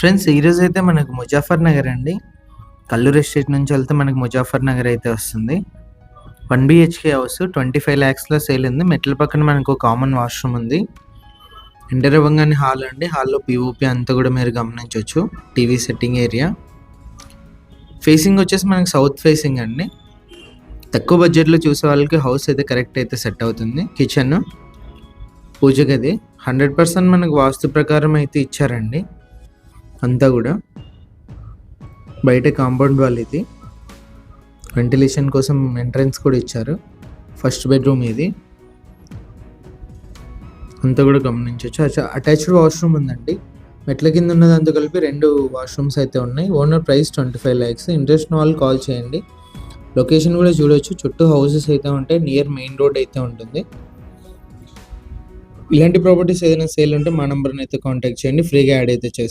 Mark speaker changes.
Speaker 1: Friends ఈరోజు అయితే మనకు ముజాఫర్ నగర్ అండి. కల్లూరు ఎస్టేట్ నుంచి వెళ్తే మనకు ముజాఫర్ నగర్ అయితే వస్తుంది. One BHK house twenty five ల్యాక్స్లో sale ఉంది. మెట్ల పక్కన మనకు కామన్ వాష్రూమ్ ఉంది. ఎంటర్ అవ్వగానే హాల్ అండి. హాల్లో పిఓపి అంతా కూడా మీరు గమనించవచ్చు. TV setting area. ఫేసింగ్ వచ్చేసి మనకు సౌత్ ఫేసింగ్ అండి. తక్కువ బడ్జెట్లో చూసే వాళ్ళకి హౌస్ అయితే కరెక్ట్ అయితే సెట్ అవుతుంది. కిచెన్ పూజ గది. హండ్రెడ్ పర్సెంట్ మనకు వాస్తు ప్రకారం అయితే ఇచ్చారండి. అంతా కూడా బయట కాంపౌండ్ వాల్ ఇది వెంటిలేషన్ కోసం ఎంట్రన్స్ కూడా ఇచ్చారు. ఫస్ట్ బెడ్రూమ్ ఇది. అంతా కూడా గమనించవచ్చు. అటాచ్డ్ వాష్రూమ్ ఉందండి. మెట్ల కింద ఉన్నదంతా కలిపి రెండు వాష్రూమ్స్ అయితే ఉన్నాయి. Owner price twenty five lakhs interest వాళ్ళు కాల్ చేయండి. లొకేషన్ కూడా చూడొచ్చు. చుట్టూ హౌసెస్ అయితే ఉంటాయి. నియర్ మెయిన్ రోడ్ అయితే ఉంటుంది. ఇలాంటి ప్రాపర్టీస్ ఏదైనా సేల్ ఉంటే మా నెంబర్ని అయితే కాంటాక్ట్ చేయండి. ఫ్రీగా యాడ్ అయితే చేస్తాం.